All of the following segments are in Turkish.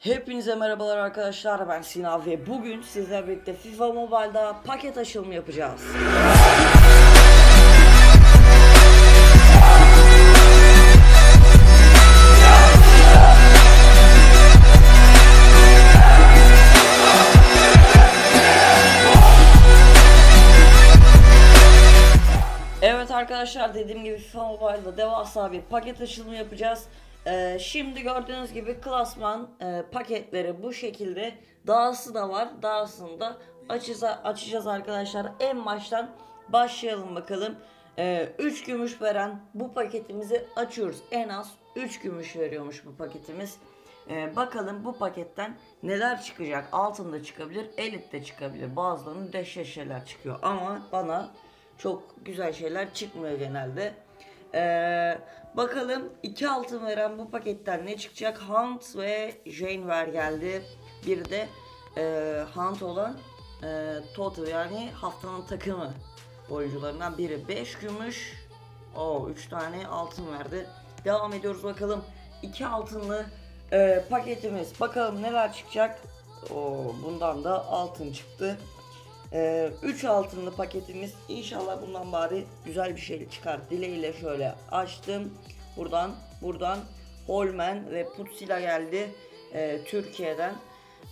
Hepinize merhabalar arkadaşlar ben Sinan ve bugün sizlerle birlikte FIFA Mobile'da paket açılımı yapacağız. Evet arkadaşlar dediğim gibi FIFA Mobile'da devasa bir paket açılımı yapacağız. Ee, şimdi gördüğünüz gibi klasman e, paketleri bu şekilde. Dahası da var. Dahasını da açacağız, açacağız arkadaşlar. En baştan başlayalım bakalım. 3 gümüş veren bu paketimizi açıyoruz. En az 3 gümüş veriyormuş bu paketimiz. Ee, bakalım bu paketten neler çıkacak. Altında çıkabilir, elitte çıkabilir. Bazılarının deşe şeyler çıkıyor. Ama bana çok güzel şeyler çıkmıyor genelde. Ee, bakalım iki altın veren bu paketten ne çıkacak? Hunt ve Janeware geldi. Bir de e, Hunt olan e, Total yani haftanın takımı oyuncularından biri. 5 gümüş. O 3 tane altın verdi. Devam ediyoruz bakalım. iki altınlı e, paketimiz. Bakalım neler çıkacak. O bundan da altın çıktı. 3 altınlı paketimiz. İnşallah bundan bari güzel bir şey çıkar. Dileğiyle şöyle açtım. Buradan buradan Holmen ve Putsila geldi e, Türkiye'den.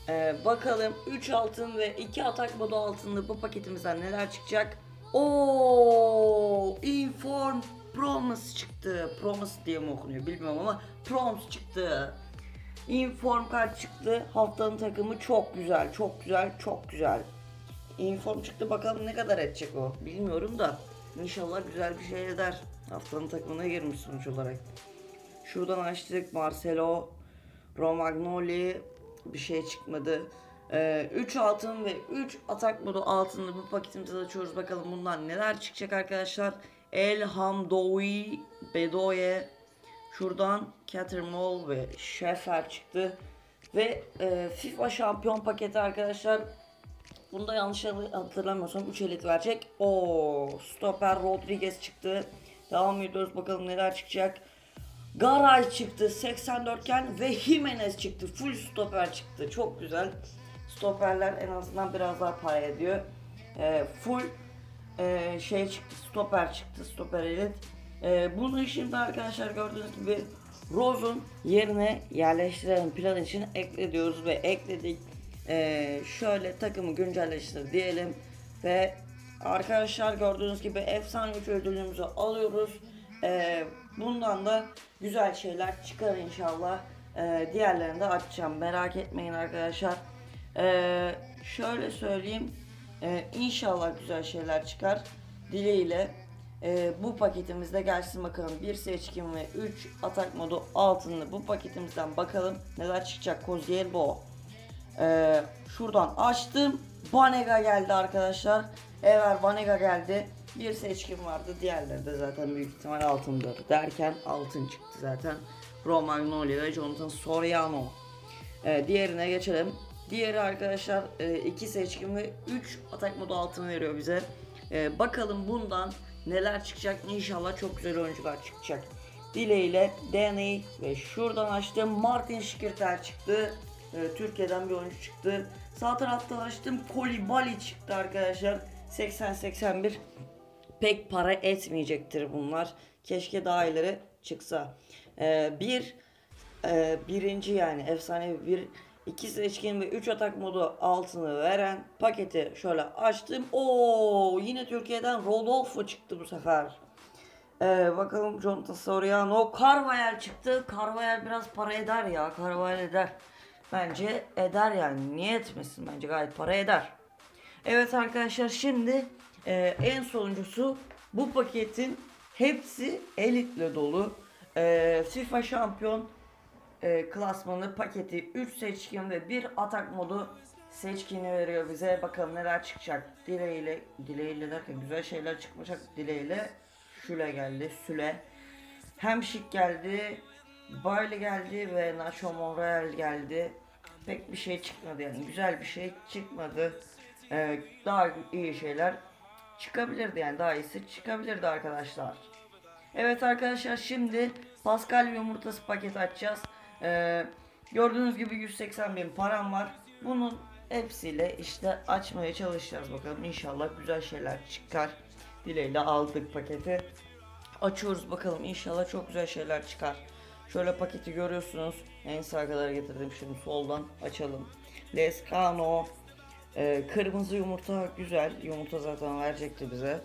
E, bakalım 3 altın ve 2 atak modu altınlı bu paketimizden neler çıkacak? O Inform Promise çıktı. Promise diye mi okunuyor bilmiyorum ama Promise çıktı. Inform kart çıktı. Haftanın takımı çok güzel çok güzel çok güzel inform çıktı bakalım ne kadar edecek o. Bilmiyorum da inşallah güzel bir şey eder. Haftanın takımına girmiş sonuç olarak. Şuradan açtık Marcelo Romagnoli bir şey çıkmadı. 3 altın ve 3 atak modu altınlı bu paketimizi açıyoruz. Bakalım bundan neler çıkacak arkadaşlar. El Hamdoui Bedoye şuradan Catermall ve Şefer çıktı. Ve e, FIFA şampiyon paketi arkadaşlar Bunda yanlış hatırlamıyorsam 3 elit verecek. O stoper Rodriguez çıktı. Devam ediyoruz bakalım neler çıkacak. Garay çıktı 84 iken ve Jimenez çıktı. Full stoper çıktı. Çok güzel. Stoperler en azından biraz daha para ediyor. Ee, full e, şey çıktı. Stoper çıktı. Stoper elit. Ee, bunu şimdi arkadaşlar gördüğünüz gibi Rose'un yerine yerleştirelim plan için ekliyoruz ve ekledik. Ee, şöyle takımı güncelleştir diyelim ve arkadaşlar gördüğünüz gibi efsane 3 ödülümüzü alıyoruz. Ee, bundan da güzel şeyler çıkar inşallah. Ee, diğerlerini de açacağım merak etmeyin arkadaşlar. Şöyle söyleyeyim inşallah güzel şeyler çıkar dileğiyle. Ee, bu paketimizde gelsin bakalım bir seçkin ve 3 atak modu altınlı bu paketimizden bakalım neler çıkacak Kozielbo ee, şuradan açtım. Banega geldi arkadaşlar. Eğer Banega geldi. Bir seçkin vardı. Diğerleri de zaten büyük ihtimal altındır derken altın çıktı zaten. Romagnoli ve Jonathan Soriano. Ee, diğerine geçelim. Diğeri arkadaşlar 2 e, seçkin ve 3 atak modu altın veriyor bize. Ee, bakalım bundan neler çıkacak. İnşallah çok güzel oyuncular çıkacak. Dileğiyle Danny ve şuradan açtım Martin Şikirtel çıktı e, Türkiye'den bir oyuncu çıktı. Sağ taraftan açtım Kolibali çıktı arkadaşlar. 80-81 pek para etmeyecektir bunlar. Keşke daha ileri çıksa. E, bir e, birinci yani efsane bir iki seçkin ve 3 atak modu altını veren paketi şöyle açtım. Oo yine Türkiye'den Rodolfo çıktı bu sefer. Ee, bakalım Jonathan Soriano Carvajal çıktı. Carvajal biraz para eder ya. Carvajal eder. Bence eder yani. Niye etmesin? Bence gayet para eder. Evet arkadaşlar şimdi e, en sonuncusu bu paketin hepsi elitle dolu. E, FIFA şampiyon e, klasmanı paketi 3 seçkin ve 1 atak modu seçkini veriyor bize. Bakalım neler çıkacak. Dileğiyle, dileğiyle derken güzel şeyler çıkmayacak. Dileğiyle şule geldi, süle. Hem şık geldi, Bailey geldi ve Nacho Monreal geldi. Pek bir şey çıkmadı yani güzel bir şey çıkmadı. Ee, daha iyi şeyler çıkabilirdi yani daha iyisi çıkabilirdi arkadaşlar. Evet arkadaşlar şimdi Pascal yumurtası paket açacağız. Ee, Gördüğünüz gibi 180 bin param var. Bunun hepsiyle işte açmaya çalışacağız bakalım. İnşallah güzel şeyler çıkar. Dileğiyle aldık paketi. Açıyoruz bakalım inşallah çok güzel şeyler çıkar. Şöyle paketi görüyorsunuz. En sağa kadar getirdim şimdi soldan açalım. Lescano ee, kırmızı yumurta güzel. Yumurta zaten verecekti bize.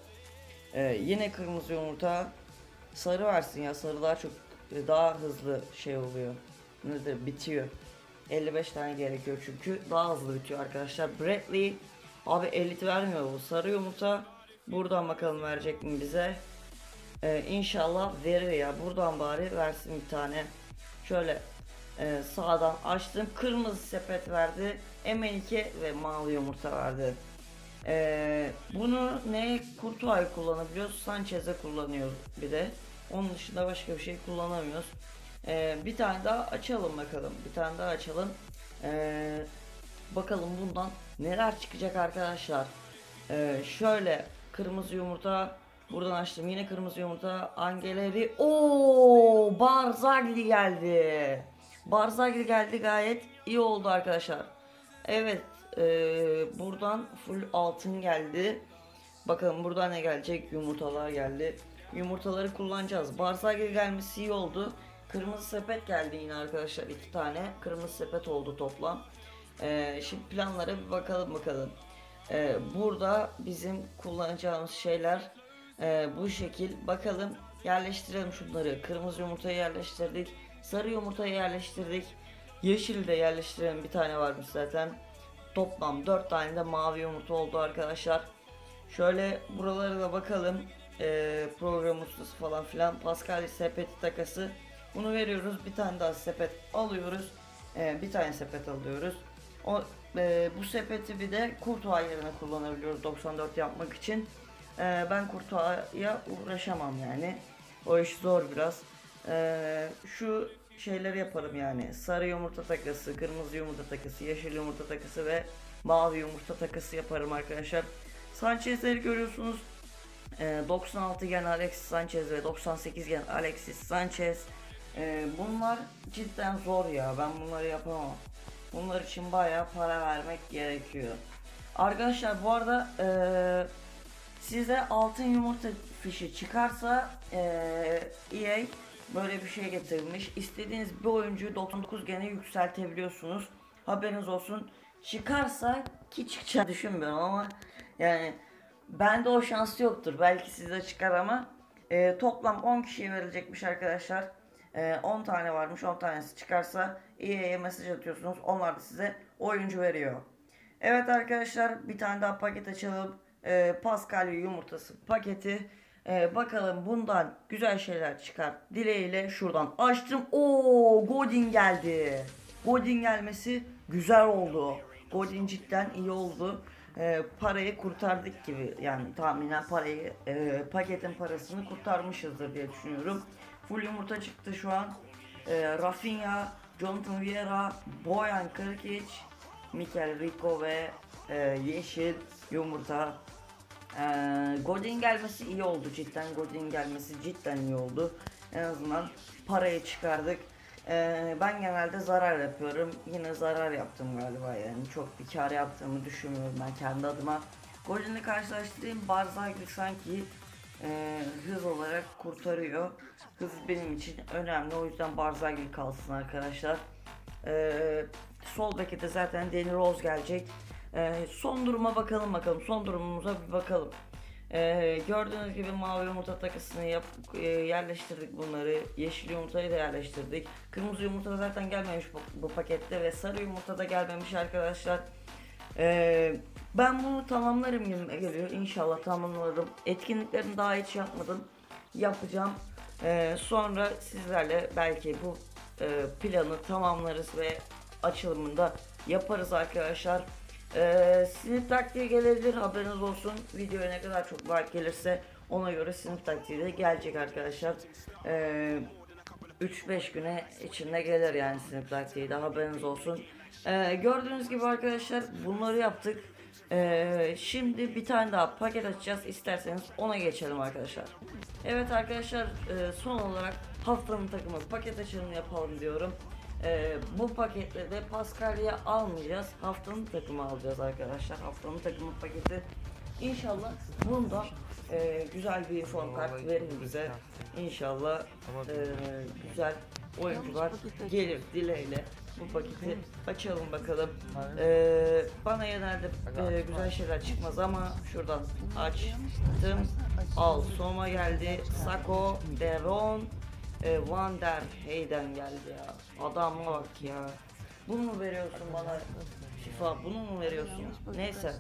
Ee, yine kırmızı yumurta sarı versin ya. Sarı daha çok daha hızlı şey oluyor. Nedir? Bitiyor. 55 tane gerekiyor çünkü daha hızlı bitiyor arkadaşlar. Bradley abi elit vermiyor bu sarı yumurta. Buradan bakalım verecek mi bize. Ee, inşallah verir ya. Buradan bari versin bir tane. Şöyle e, sağdan açtım. Kırmızı sepet verdi. M2 ve mavi yumurta verdi. Ee, bunu ne Kurtuay kullanabiliyoruz, Sanchez'e kullanıyoruz bir de. Onun dışında başka bir şey kullanamıyoruz. Ee, bir tane daha açalım bakalım. Bir tane daha açalım. Ee, bakalım bundan neler çıkacak arkadaşlar. Ee, şöyle kırmızı yumurta buradan açtım. Yine kırmızı yumurta. Angeleri. Oo, Barzagli geldi. Barzagli geldi gayet iyi oldu arkadaşlar. Evet eee, buradan full altın geldi. Bakalım buradan ne gelecek? Yumurtalar geldi. Yumurtaları kullanacağız. Barzagli gelmesi iyi oldu. Kırmızı sepet geldi yine arkadaşlar iki tane. Kırmızı sepet oldu toplam. Eee, şimdi planlara bir bakalım bakalım. Eee, burada bizim kullanacağımız şeyler eee, bu şekil. Bakalım yerleştirelim şunları. Kırmızı yumurtayı yerleştirdik. Sarı yumurtayı yerleştirdik. Yeşil de yerleştirelim bir tane varmış zaten. Toplam 4 tane de mavi yumurta oldu arkadaşlar. Şöyle buralara da bakalım. Ee, program ustası falan filan. Pascal sepeti takası. Bunu veriyoruz. Bir tane daha sepet alıyoruz. Ee, bir tane sepet alıyoruz. O e, bu sepeti bir de kurtuğa yerine kullanabiliyoruz 94 yapmak için. Ee, ben kurtuğa uğraşamam yani. O iş zor biraz. Ee, şu şeyleri yaparım yani. Sarı yumurta takası, kırmızı yumurta takası, yeşil yumurta takası ve mavi yumurta takası yaparım arkadaşlar. Sanchez'leri görüyorsunuz. Ee, 96 gen Alexis Sanchez ve 98 gen Alexis Sanchez. Ee, bunlar cidden zor ya. Ben bunları yapamam. Bunlar için bayağı para vermek gerekiyor. Arkadaşlar bu arada eee size altın yumurta fişi çıkarsa eee EA böyle bir şey getirmiş. İstediğiniz bir oyuncuyu 99 gene yükseltebiliyorsunuz. Haberiniz olsun. Çıkarsa ki çıkacağını düşünmüyorum ama yani bende o şans yoktur. Belki size çıkar ama e, toplam 10 kişiye verilecekmiş arkadaşlar. E, 10 tane varmış 10 tanesi çıkarsa EA'ye mesaj atıyorsunuz. Onlar da size oyuncu veriyor. Evet arkadaşlar bir tane daha paket açalım. E, Pascal yumurtası paketi. E, bakalım bundan güzel şeyler çıkar. Dileğiyle şuradan açtım. Oo Godin geldi. Godin gelmesi güzel oldu. Godin cidden iyi oldu. E, parayı kurtardık gibi yani tahminen parayı e, paketin parasını kurtarmışızdır diye düşünüyorum. Full yumurta çıktı şu an. E, Rafinha, Jonathan Vieira, Boyan Krkic, Mikel Rico ve e, Yeşil Yumurta. E, Godin gelmesi iyi oldu cidden. Godin gelmesi cidden iyi oldu. En azından parayı çıkardık. E, ben genelde zarar yapıyorum. Yine zarar yaptım galiba yani. Çok bir kar yaptığımı düşünmüyorum ben kendi adıma. Godin'i karşılaştırayım. Barzagli sanki e, hız olarak kurtarıyor. Hız benim için önemli. O yüzden Barzagli kalsın arkadaşlar. E, sol beke de zaten Danny Rose gelecek. E, son duruma bakalım bakalım. Son durumumuza bir bakalım. E, gördüğünüz gibi mavi yumurta takısını yap, e, yerleştirdik bunları. Yeşil yumurtayı da yerleştirdik. Kırmızı yumurta zaten gelmemiş bu, bu pakette ve sarı yumurta da gelmemiş arkadaşlar. Ee, ben bunu tamamlarım gibi geliyor. İnşallah tamamlarım. Etkinliklerini daha hiç yapmadım. Yapacağım. Ee, sonra sizlerle belki bu e, planı tamamlarız ve açılımında yaparız arkadaşlar. Ee, sinir taktiği gelebilir haberiniz olsun. Videoya ne kadar çok like gelirse ona göre sinir taktiği de gelecek arkadaşlar. Ee, 3-5 güne içinde gelir yani sinir taktiği de haberiniz olsun. Ee, gördüğünüz gibi arkadaşlar bunları yaptık. Ee, şimdi bir tane daha paket açacağız. İsterseniz ona geçelim arkadaşlar. Evet arkadaşlar e, son olarak haftanın takımı paket açılımı yapalım diyorum. Ee, bu paketle de Paskalya almayacağız. Haftanın takımı alacağız arkadaşlar. Haftanın takımı paketi. İnşallah bunda e, güzel bir form kart verir bize. İnşallah e, güzel oyuncular gelir dileğiyle. Bu paketi açalım bakalım. Ee, bana genelde e, güzel şeyler çıkmaz ama şuradan açtım. Al Soma geldi. Sako, Deron, e, Van der Heyden geldi ya. Adama bak ya. Bunu mu veriyorsun bana? Şifa bunu mu veriyorsun? Neyse.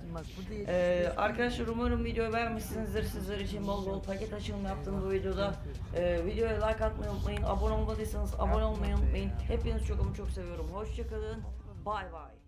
Ee, arkadaşlar umarım videoyu beğenmişsinizdir. Sizler için bol bol paket açılımı yaptım bu videoda. Ee, videoya like atmayı unutmayın. Abone olmadıysanız abone olmayı unutmayın. Hepinizi çok çok seviyorum. Hoşçakalın. Bay bay.